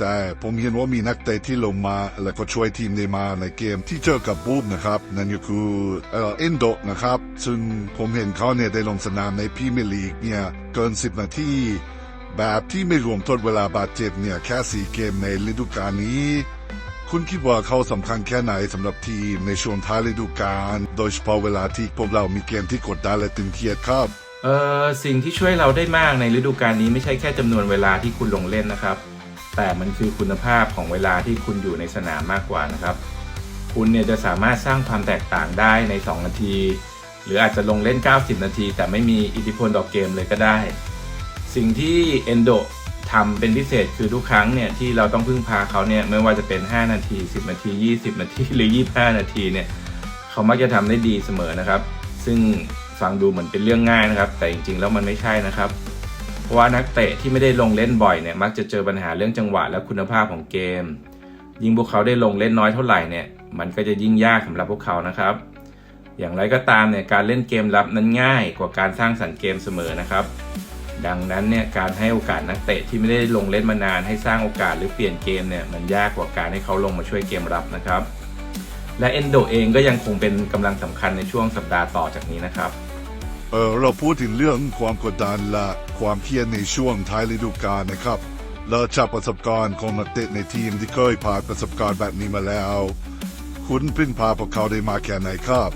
แต่ผมเห็นว่ามีนักเตะที่ลงมา และก็ช่วยทีมได้มาในเกมที่เจอกับบูฟนะครับ นั่นก็คือเอ่อเอนโดนะครับ ซึ่งผมเห็นเขาเนี่ยได้ลงสนามในพรีเมียร์ลีกเนี่ยเกิน 10 นาทีแบบที่ไม่รวมทดเวลาบาดเจ็บเนี่ยแค่สี่เกมในฤดูกาลนี้คุณคิดว่าเขาสำคัญแค่ไหนสำหรับทีมในช่วงท้ายฤดูกาลโดยเฉพาะเวลาที่พวกเรามีเกมที่กดดันและตึงเครียดครับ เออสิ่งที่ช่วยเราได้มากในฤดูกาลนี้ไม่ใช่แค่จำนวนเวลาที่คุณลงเล่นนะครับ แต่มันคือคุณภาพของเวลาที่คุณอยู่ในสนามมากกว่านะครับ คุณเนี่ยจะสามารถสร้างความแตกต่างได้ใน 2 นาที หรืออาจจะลงเล่น 90 นาที แต่ไม่มีอิทธิพลต่อเกมเลยก็ได้ สิ่งที่เอนโดทำเป็นพิเศษคือทุกครั้งเนี่ยที่เราต้องพึ่งพาเขาเนี่ยไม่ว่าจะเป็น 5 นาที 10 นาที 20 นาทีหรือ 25 นาทีเนี่ยเขามักจะทำได้ดีเสมอนะครับ ซึ่งฟังดูเหมือนเป็นเรื่องง่ายนะครับ แต่จริงๆแล้วมันไม่ใช่นะครับ ราะว่านักเตะที่ไม่ได้ลงเล่นบ่อยเนี่ยมักจะเจอปัญหาเรื่องจังหวะและคุณภาพของเกม ยิ่งพวกเขาได้ลงเล่นน้อยเท่าไหร่เนี่ยมันก็จะยิ่งยากสำหรับพวกเขานะครับ อย่างไรก็ตามเนี่ยการเล่นเกมรับนั้นง่ายกว่าการสร้างสรรค์เกมเสมอนะครับ ดังนั้นเนี่ยการให้โอกาสนักเตะที่ไม่ได้ลงเล่นมานานให้สร้างโอกาสหรือเปลี่ยนเกมเนี่ยมันยากกว่าการให้เขาลงมาช่วยเกมรับนะครับ และเอนโดเองก็ยังคงเป็นกำลังสำคัญในช่วงสัปดาห์ต่อจากนี้นะครับ เออเราพูดถึงเรื่องความกดดันและความเครียดในช่วงท้ายฤดูกาลนะครับเราจากประสบการณ์ของนักเตะในทีมที่เคยผ่านประสบการณ์แบบนี้มาแล้ว คุณพึ่งพาพวกเขาได้มาแค่ไหนครับ